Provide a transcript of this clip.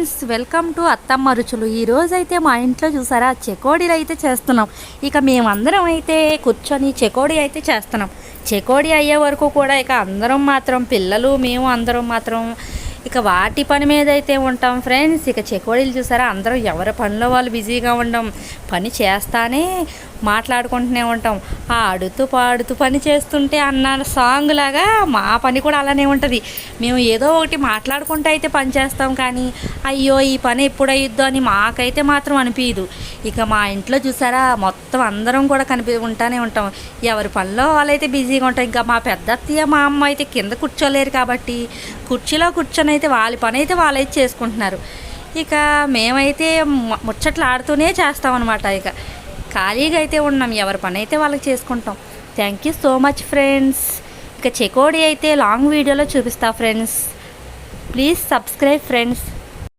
Friends welcome to అత్తమ్మ రుచులు. ఈరోజు అయితే మా ఇంట్లో చూసారా చెకోడీలు అయితే చేస్తున్నాం. ఇక మేమందరం అయితే కూర్చొని చెకోడీ అయితే చేస్తున్నాం. చెకోడీ అయ్యే వరకు కూడా ఇక అందరం మాత్రం పిల్లలు మేము అందరం మాత్రం ఇక వాటి పని మీద అయితే ఉంటాం ఫ్రెండ్స్. ఇక చెకోడీలు చూసారా అందరం ఎవరి పనిలో వాళ్ళు బిజీగా ఉండం పని చేస్తానే మాట్లాడుకుంటూనే ఉంటాం. ఆడుతూ పాడుతూ పని చేస్తుంటే అన్న సాంగ్ లాగా మా పని కూడా అలానే ఉంటుంది. మేము ఏదో ఒకటి మాట్లాడుకుంటూ అయితే పని చేస్తాం కానీ అయ్యో ఈ పని ఎప్పుడు అయ్యిద్దో అని మాకైతే మాత్రం అనిపించదు ఇక మా ఇంట్లో చూసారా మొత్తం అందరం కూడా కనిపి ఉంటానే ఉంటాం. ఎవరి పనిలో వాళ్ళైతే బిజీగా ఉంటాం. ఇంకా మా పెద్ద అత్తయ్య మా అమ్మ అయితే కింద కూర్చోలేరు కాబట్టి కుర్చీలో కూర్చొని అయితే వాళ్ళ పని అయితే వాళ్ళైతే చేసుకుంటున్నారు. ఇక మేమైతే ముచ్చట్లు ఆడుతూనే చేస్తామన్నమాట ఇక. ఖాళీగా అయితే ఉన్నాం ఎవరి పని అయితే వాళ్ళకి చేసుకుంటాం. Thank you so much friends ఇక చెకోడి అయితే లాంగ్ వీడియోలో చూపిస్తా ఫ్రెండ్స్ ప్లీజ్ సబ్స్క్రైబ్ ఫ్రెండ్స్